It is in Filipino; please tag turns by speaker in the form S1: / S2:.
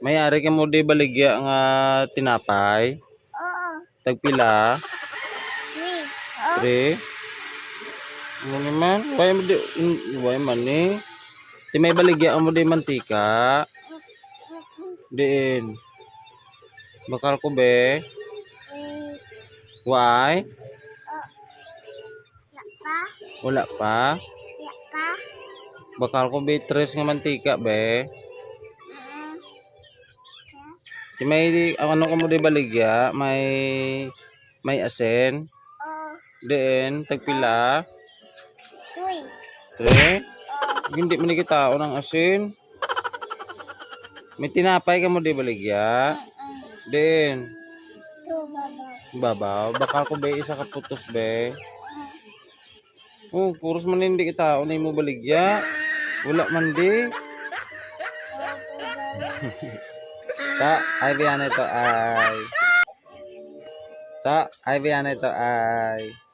S1: May ari ka mo di baligya nga tinapay.
S2: Oo.
S1: Tagpila.
S2: Three. Oo.
S1: Pre. Ano naman? Why mo di... Why man ni? Di may baligya mo di mantika. Diin. Bakal ko be.
S2: Three.
S1: Why?
S2: Pa.
S1: Wala pa.
S2: Ya pa.
S1: Bakal ko be tres nga mantika be.
S2: Mm.
S1: Di may ano ka mo di baligya, may may asin.
S2: Oo.
S1: Diin, tagpila.
S2: Three.
S1: Tre.
S2: Oo.
S1: Hindi man kita ng asin. May tinapay ka mo di baligya.
S2: Mm. Baba.
S1: Babaw. Bakal ko be isa ka putos be. Oh, puros man hindi kita unay mo baligya. Wala man di. Ta, ay biyan ito ay. Ta, ay biyan ito ay.